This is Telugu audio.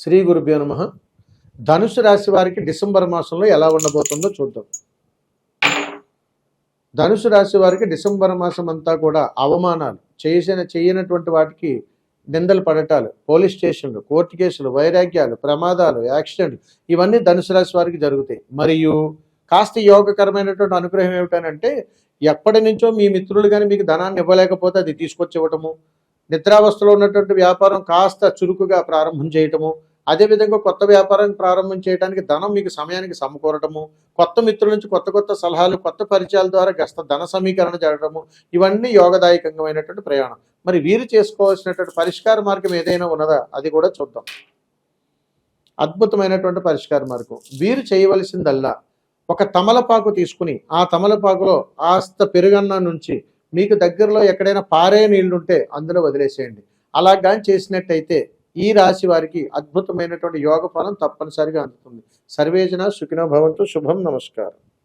శ్రీ గురుభ్యో నమ. ధనుసు రాశి వారికి డిసెంబర్ మాసంలో ఎలా ఉండబోతుందో చూద్దాం. ధనుసు రాశి వారికి డిసెంబర్ మాసం అంతా కూడా అవమానాలు చేసిన చేయనటువంటి వాటికి నిందలు పడటాలు పోలీస్ స్టేషన్లు కోర్టు కేసులు వైరాగ్యాలు ప్రమాదాలు యాక్సిడెంట్ ఇవన్నీ ధనుసు రాశి వారికి జరుగుతాయి. మరియు కాస్త యోగకరమైనటువంటి అనుగ్రహం ఏమిటనంటే ఎప్పటి నుంచో మీ మిత్రులు కానీ మీకు ధనాన్ని ఇవ్వలేకపోతే అది తీసుకొచ్చి ఇవ్వటము నిద్రావస్థలో ఉన్నటువంటి వ్యాపారం కాస్త చురుకుగా ప్రారంభం చేయటము అదేవిధంగా కొత్త వ్యాపారాన్ని ప్రారంభం చేయడానికి ధనం మీకు సమయానికి సమకూరటము కొత్త మిత్రుల నుంచి కొత్త కొత్త సలహాలు కొత్త పరిచయాల ద్వారా గస్త ధన సమీకరణ జరగడము ఇవన్నీ యోగదాయకంగామైనటువంటి ప్రయాణం. మరి వీరు చేసుకోవాల్సినటువంటి పరిష్కార మార్గం ఏదైనా ఉన్నదా? అది కూడా చూద్దాం. అద్భుతమైనటువంటి పరిష్కార మార్గం. వీరు చేయవలసిందల్లా ఒక తమలపాకు తీసుకుని ఆ తమలపాకులో ఆస్త పెరుగన్న నుంచి మీకు దగ్గరలో ఎక్కడైనా పారే నీళ్ళుంటే అందులో వదిలేసేయండి. అలా కానీ చేసినట్టయితే ఈ రాశి వారికి అద్భుతమైనటువంటి యోగ ఫలం తప్పనిసరిగా అందుతుంది. సర్వేజన సుఖినో భవంతు శుభం నమస్కారం.